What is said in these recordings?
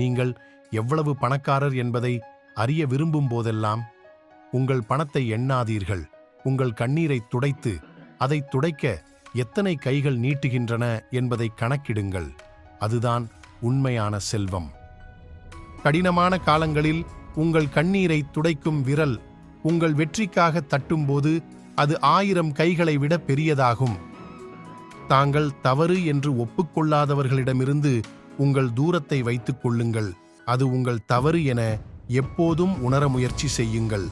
நீங்கள் எவ்வளவு பணக்காரர் என்பதை அறிய விரும்பும் போதெல்லாம் உங்கள் பணத்தை எண்ணாதீர்கள். உங்கள் கண்ணீரை துடைத்து அதை துடைக்க எத்தனை கைகள் நீட்டுகின்றன என்பதை கணக்கிடுங்கள். அதுதான் உண்மையான செல்வம். கடினமான காலங்களில் உங்கள் கண்ணீரை துடைக்கும் விரல் உங்கள் வெற்றிக்காக தட்டும்போது அது ஆயிரம் கைகளை விட பெரியதாகும். தாங்கள் தவறு என்று ஒப்புக்கொள்ளாதவர்களிடமிருந்து உங்கள் தூரத்தை வைத்துக் கொள்ளுங்கள். அது உங்கள் தவறு என எப்போதும் உணர முயற்சி செய்யுங்கள்.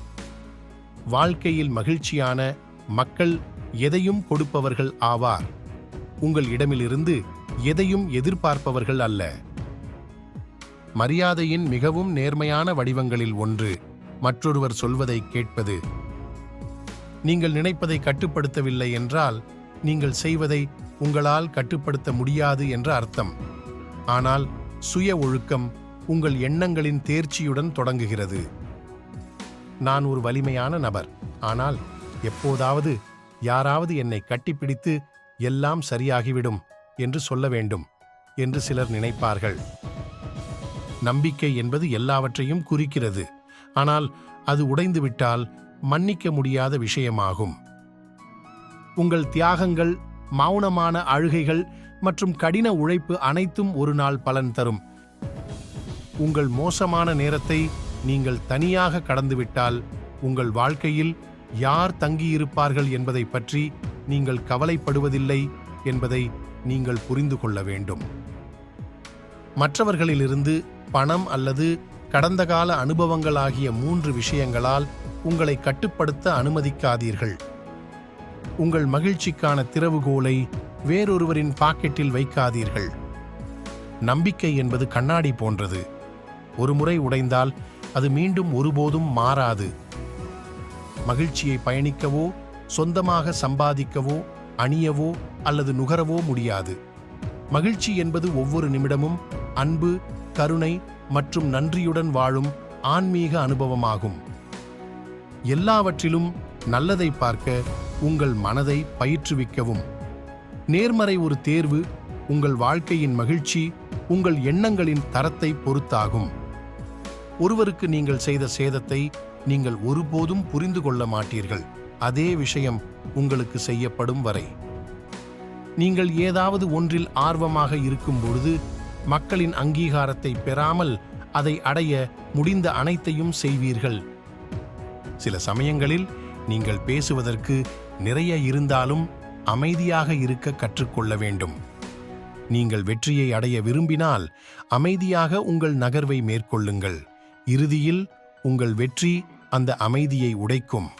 வாழ்க்கையில் மகிழ்ச்சியான மக்கள் எதையும் கொடுப்பவர்கள் ஆவார். உங்கள் இடமிலிருந்து எதையும் எதிர்பார்ப்பவர்கள் அல்ல. மரியாதையின் மிகவும் நேர்மையான வடிவங்களில் ஒன்று. மற்றொருவர் சொல்வதை கேட்பது. நீங்கள் நினைப்பதை கட்டுப்படுத்தவில்லை என்றால் நீங்கள் செய்வதை உங்களால் கட்டுப்படுத்த முடியாது என்ற அர்த்தம். ஆனால் சுய ஒழுக்கம் உங்கள் எண்ணங்களின் தேர்ச்சியுடன் தொடங்குகிறது. நான் ஒரு வலிமையான நபர். ஆனால் எப்போதாவது யாராவது என்னை கட்டிப்பிடித்து எல்லாம் சரியாகிவிடும் என்று சொல்ல வேண்டும் என்று சிலர் நினைப்பார்கள். நம்பிக்கை என்பது எல்லாவற்றையும் குறிக்கிறது. ஆனால் அது உடைந்துவிட்டால் மன்னிக்க முடியாத விஷயமாகும். உங்கள் தியாகங்கள் மௌனமான அழுகைகள் மற்றும் கடின உழைப்பு அனைத்தும் ஒரு நாள் பலன் தரும். உங்கள் மோசமான நேரத்தை நீங்கள் தனியாக கடந்துவிட்டால் உங்கள் வாழ்க்கையில் யார் தங்கியிருப்பார்கள் என்பதை பற்றி நீங்கள் கவலைப்படுவதில்லை என்பதை நீங்கள் புரிந்து கொள்ள வேண்டும். மற்றவர்களிலிருந்து பணம் அல்லது கடந்த கால அனுபவங்கள் ஆகிய மூன்று விஷயங்களால் உங்களை கட்டுப்படுத்த அனுமதிக்காதீர்கள். உங்கள் மகிழ்ச்சிக்கான திறவுகோலை வேறொருவரின் பாக்கெட்டில் வைக்காதீர்கள். நம்பிக்கை என்பது கண்ணாடி போன்றது. ஒரு முறை உடைந்தால் அது மீண்டும் ஒருபோதும் மாறாது. மகிழ்ச்சியை பயணிக்கவோ சொந்தமாக சம்பாதிக்கவோ அணியவோ அல்லது நுகரவோ முடியாது. மகிழ்ச்சி என்பது ஒவ்வொரு நிமிடமும் அன்பு கருணை மற்றும் நன்றியுடன் வாழும் ஆன்மீக அனுபவமாகும். எல்லாவற்றிலும் நல்லதை பார்க்க உங்கள் மனதை பயிற்றுவிக்கவும். நேர்மறை ஒரு தேர்வு உங்கள் வாழ்க்கையின் மகிழ்ச்சி உங்கள் எண்ணங்களின் தரத்தை பொறுத்தாகும். ஒருவருக்கு நீங்கள் செய்த சேதத்தை நீங்கள் ஒருபோதும் புரிந்து கொள்ள மாட்டீர்கள். அதே விஷயம் உங்களுக்கு செய்யப்படும் வரை. நீங்கள் ஏதாவது ஒன்றில் ஆர்வமாக இருக்கும் பொழுது மக்களின் அங்கீகாரத்தை பெறாமல் அதை அடைய முடிந்த அனைத்தையும் செய்வீர்கள். சில சமயங்களில் நீங்கள் பேசுவதற்கு நிறைய இருந்தாலும் அமைதியாக இருக்க கற்றுக்கொள்ள வேண்டும். நீங்கள் வெற்றியை அடைய விரும்பினால் அமைதியாக உங்கள் நகர்வை மேற்கொள்ளுங்கள். இறுதியில் உங்கள் வெற்றி அந்த அமைதியை உடைக்கும்.